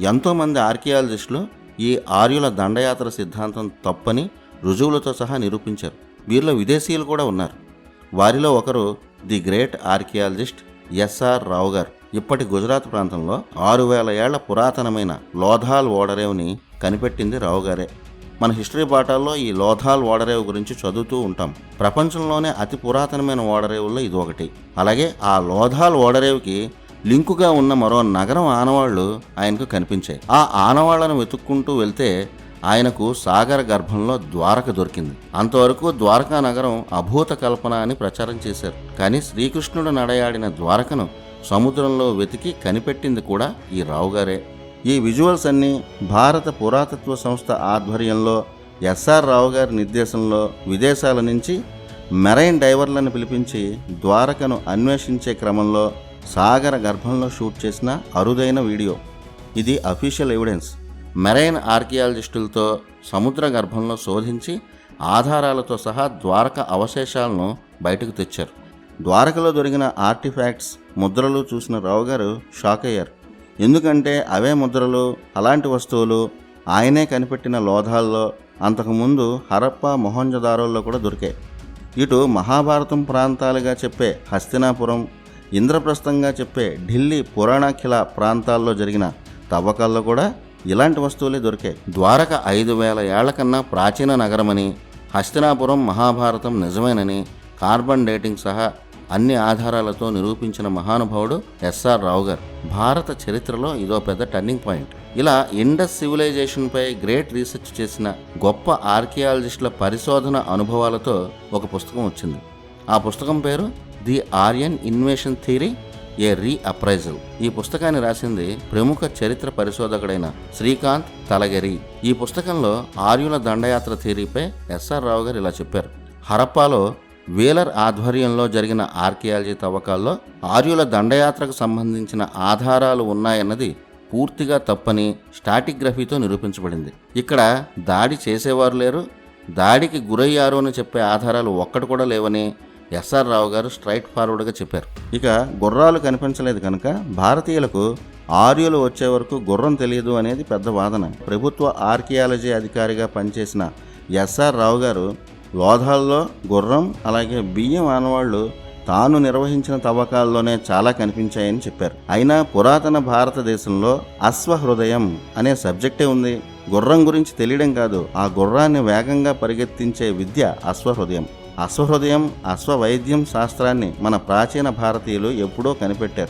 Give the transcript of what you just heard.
ఎంతోమంది ఆర్కియాలజిస్టులు ఈ ఆర్యుల దండయాత్ర సిద్ధాంతం తప్పని రుజువులతో సహా నిరూపించారు. వీరిలో విదేశీయులు కూడా ఉన్నారు. వారిలో ఒకరు the great archaeologist S R Rao. ఇప్పటి గుజరాత్ ప్రాంతంలో ఆరు వేల ఏళ్ళ పురాతనమైన లోధాల్ ఓడరేవుని కనిపెట్టింది రావు గారే. మన హిస్టరీ పాఠాల్లో ఈ లోథాల్ ఓడరేవు గురించి చదువుతూ ఉంటాం. ప్రపంచంలోనే అతి పురాతనమైన ఓడరేవుల్లో ఇది ఒకటి అలాగే ఆ లోథాల్ ఓడరేవుకి లింకుగా ఉన్న మరో నగరం ఆనవాళ్ళు ఆయనకు కనిపించాయి. ఆ ఆనవాళ్ళను వెతుక్కుంటూ వెళ్తే ఆయనకు సాగర గర్భంలో ద్వారక దొరికింది. అంతవరకు ద్వారకా నగరం అభూత కల్పన అని ప్రచారం చేశారు. కానీ శ్రీకృష్ణుడు నడయాడిన ద్వారకను సముద్రంలో వెతికి కనిపెట్టింది కూడా ఈ రావుగారే. ఈ విజువల్స్ అన్నీ భారత పురాతత్వ సంస్థ ఆధ్వర్యంలో ఎస్ఆర్ రావు గారి నిర్దేశంలో విదేశాల నుంచి మెరైన్ డైవర్లను పిలిపించి ద్వారకను అన్వేషించే క్రమంలో సాగర గర్భంలో షూట్ చేసిన అరుదైన వీడియో. ఇది అఫీషియల్ ఎవిడెన్స్. మెరైన్ ఆర్కియాలజిస్టులతో సముద్ర గర్భంలో శోధించి ఆధారాలతో సహా ద్వారక అవశేషాలను బయటకు తెచ్చారు. ద్వారకలో దొరికిన ఆర్టిఫాక్ట్స్ ముద్రలు చూసిన రావు గారు షాక్ అయ్యారు. ఎందుకంటే అవే ముద్రలు అలాంటి వస్తువులు ఆయనే కనిపెట్టిన లోధాల్లో అంతకుముందు హరప్ప మొహంజదారోల్లో కూడా దొరికాయి. ఇటు మహాభారతం ప్రాంతాలుగా చెప్పే హస్తినాపురం ఇంద్రప్రస్థంగా చెప్పే ఢిల్లీ పురాణాఖిల ప్రాంతాల్లో జరిగిన తవ్వకాల్లో కూడా ఇలాంటి వస్తువులే దొరికాయి ద్వారక ఐదు వేల ఏళ్ళ కన్నా ప్రాచీన నగరమని హస్తినాపురం మహాభారతం నిజమేనని కార్బన్ డేటింగ్ సహా అన్ని ఆధారాలతో నిరూపించిన మహానుభావుడు ఎస్ఆర్ రావు గారు. భారత చరిత్రలో ఇదో పెద్ద టర్నింగ్ పాయింట్. ఇలా ఇండస్ సివిలైజేషన్పై గ్రేట్ రీసెర్చ్ చేసిన గొప్ప ఆర్కియాలజిస్టుల పరిశోధన అనుభవాలతో ఒక పుస్తకం వచ్చింది. ఆ పుస్తకం పేరు the Aryan invasion theory a reappraisal ఈ పుస్తకాన్ని రాసింది ప్రముఖ చరిత్ర పరిశోధకుడైన శ్రీకాంత్ తలగరి. ఈ పుస్తకంలో ఆర్యుల దండయాత్ర థియరీపై ఎస్ఆర్ రావు గారు ఇలా చెప్పారు. హరప్పాలో వేలర్ ఆధ్వర్యంలో జరిగిన ఆర్కియాలజీ తవ్వకాల్లో ఆర్యుల దండయాత్రకు సంబంధించిన ఆధారాలు ఉన్నాయన్నది పూర్తిగా తప్పని స్టాటిగ్రఫీతో నిరూపించబడింది. ఇక్కడ దాడి చేసేవారు లేరు దాడికి గురయ్యారు అని చెప్పే ఆధారాలు ఒక్కటి కూడా లేవని ఎస్ఆర్ రావు గారు స్ట్రైట్ ఫార్వర్డ్గా చెప్పారు. ఇక గుర్రాలు కనిపించలేదు కనుక భారతీయులకు ఆర్యులు వచ్చే వరకు గుర్రం తెలియదు అనేది పెద్ద వాదన. ప్రభుత్వ ఆర్కియాలజీ అధికారిగా పనిచేసిన ఎస్ఆర్ రావు గారు లోధాల్లో గుర్రం అలాగే బియ్యం ఆనవాళ్ళు తాను నిర్వహించిన తవ్వకాల్లోనే చాలా కనిపించాయని చెప్పారు. అయినా పురాతన భారతదేశంలో అశ్వహృదయం అనే సబ్జెక్టే ఉంది. గుర్రం గురించి తెలియడం కాదు ఆ గుర్రాన్ని వేగంగా పరిగెత్తించే విద్య అశ్వహృదయం. అశ్వహృదయం అశ్వవైద్యం శాస్త్రాన్ని మన ప్రాచీన భారతీయులు ఎప్పుడో కనిపెట్టారు.